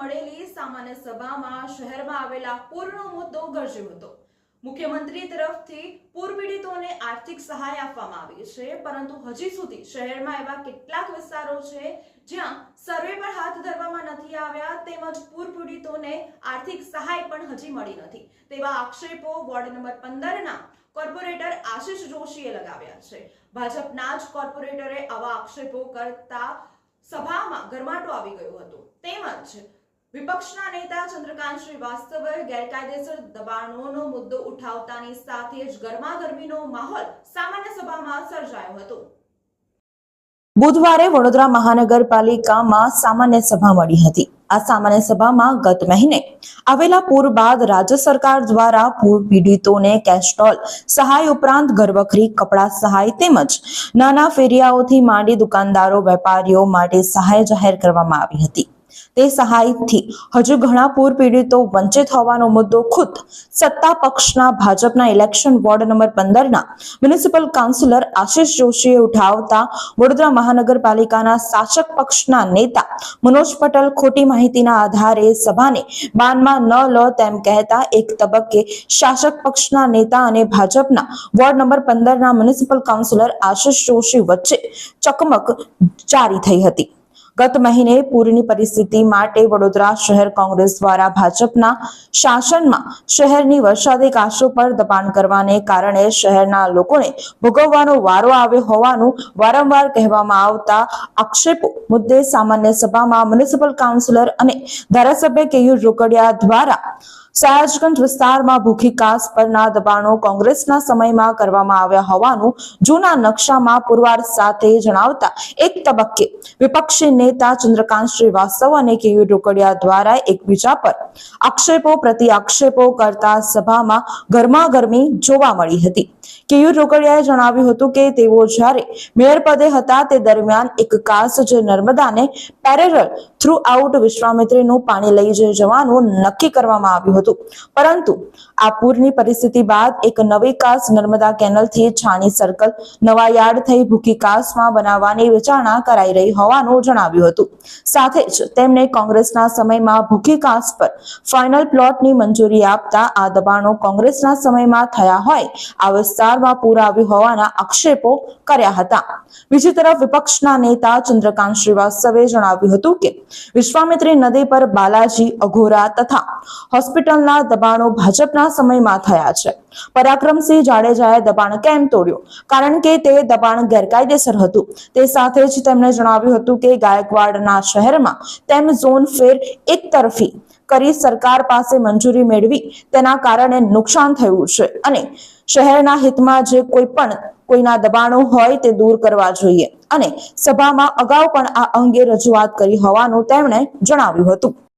મળેલી સામાન્ય સભામાં શહેરમાં આવેલા પૂરનો મુદ્દો ગર્જ્યો હતો. મુખ્યમંત્રી તરફથી પૂર પીડિતોને આર્થિક સહાય આપવામાં આવી છે, પરંતુ હજી સુધી શહેરમાં એવા કેટલાક વિસ્તારો છે જ્યાં સર્વે પણ હાથ ધરવામાં નથી આવ્યા તેમજ પૂર પીડિતોને આર્થિક સહાય પણ હજી મળી નથી. તેવા આક્ષેપો વોર્ડ નંબર પંદરના કોર્પોરેટર આશિષ જોશીએ લગાવ્યા છે. ભાજપના જ કોર્પોરેટરે આવા આક્ષેપો કરતા સભામાં ગરમાટો આવી ગયો હતો. તેમજ વિપક્ષના નેતા ચંદ્રકાંત શ્રીવાસ્તવે ગેરકાયદેસર દબાણોનો મુદ્દો ઉઠાવતાની સાથે જ ગરમાગરમીનો માહોલ સામાન્ય સભામાં સર્જાયો હતો. બુધવારે વડોદરા મહાનગરપાલિકામાં સામાન્ય સભા મળી હતી. આ સામાન્ય સભામાં ગત મહિને આવેલા પૂર બાદ રાજ્ય સરકાર દ્વારા પૂર પીડિતોને કેસ્ટોલ સહાય ઉપરાંત ઘરવખરી, કપડા સહાય તેમજ નાના ફેરિયાઓથી માંડી દુકાનદારો, વેપારીઓ માટે સહાય જાહેર કરવામાં આવી હતી. તે સહાયથી હજુ ઘણા પૂર પીડિતો વંચિત હોવાનો મુદ્દો ખુદ સત્તા પક્ષના ભાજપના ઇલેક્શન વોર્ડ નંબર પંદરના મ્યુનિસિપલ કાઉન્સિલર આશિષ જોશીએ ઉઠાવતા વડોદરા મહાનગરપાલિકાના શાસક પક્ષના નેતા મનોજ પટેલ ખોટી માહિતીના આધારે સભાને બાનમાં ન લો તેમ કહેતા એક તબક્કે શાસક પક્ષના નેતા અને ભાજપના વોર્ડ નંબર પંદરના મ્યુનિસિપલ કાઉન્સિલર આશિષ જોશી વચ્ચે ચકમક જારી થઈ હતી. ગત મહિને પૂરની પરિસ્થિતિ માટે વડોદરા શહેર કોંગ્રેસ દ્વારા ભાજપના શાસનમાં શહેરની વરસાદી કાશો પર દબાણ કરવાને કારણે શહેરના લોકોને ભોગવવાનો વારો આવ્યો હોવાનું વારંવાર કહેવામાં આવતા આક્ષેપો મુદ્દે સામાન્ય સભામાં મ્યુનિસિપલ કાઉન્સિલર અને ધારાસભ્ય કેયુર રોકડિયા દ્વારા સયાજગંજ વિસ્તારમાં ભૂખી કાસ પરના દબાણો કોંગ્રેસના સમયમાં કરવામાં આવ્યા હોવાનું જૂના નકશામાં પુરવાર સાથે જણાવતા એક તબક્કે વિપક્ષી નેતા ચંદ્રકાંત શ્રીવાસ્તવ અને કેયુ રોકડિયા દ્વારા એકબીજા પર આક્ષેપો પ્રતિ આક્ષેપો કરતા સભામાં ગરમાગરમી જોવા મળી હતી. કેયુ રોકડિયાએ જણાવ્યું હતું કે તેઓ જ્યારે મેયર પદે હતા તે દરમિયાન એક કાસ જે નર્મદાને પેરેરલ થ્રુ આઉટ વિશ્વામિત્રીનું પાણી લઈ જઈ જવાનું નક્કી કરવામાં આવ્યું હતું. પરંતુ આ પૂરની પરિસ્થિતિ બાદ એક નવી કાસ નર્મદા કેનલથી છાણી સર્કલ નવા યાર્ડ થઈ ભૂખી કાસમાં બનાવવાની વિચારણા કરાઈ રહી હોવાનું જણાવ્યું. હતું. સાથે જ તેમણે કોંગ્રેસના સમયમાં ભૂખી કાસ પર ફાઇનલ પ્લોટની મંજૂરી આપતા આ દબાણો કોંગ્રેસના સમયમાં થયા હોય, આ વિસ્તારમાં પૂર આવ્યું હોવાના આક્ષેપો કર્યા હતા. બીજી તરફ વિપક્ષના નેતા ચંદ્રકાંત શ્રીવાસ્તવે જણાવ્યું હતું કે, વિશ્વામિત્રી નદી પર બાલાજી અઘોરા તથા હોસ્પિટલના દબાણો ભાજપના સમયમાં થયા છે. પરાક્રમસિંહ જાડેજાએ દબાણ કેમ તોડ્યું? કારણ કે તે દબાણ ગેરકાયદેસર હતું. તે સાથે જ તેમણે જણાવ્યું હતું કે ગાયકવાડના શહેરમાં તેમ ઝોન ફેર એક તરફી કરી સરકાર પાસે મંજૂરી મેળવી, તેના કારણે નુકસાન થયું છે. અને શહેરના હિતમાં જે કોઈ પણ કોઈના દબાણો હોય તે દૂર કરવા જોઈએ. અને સભામાં અગાઉ પણ આ અંગે રજૂઆત કરી હોવાનું તેમણે જણાવ્યું હતું.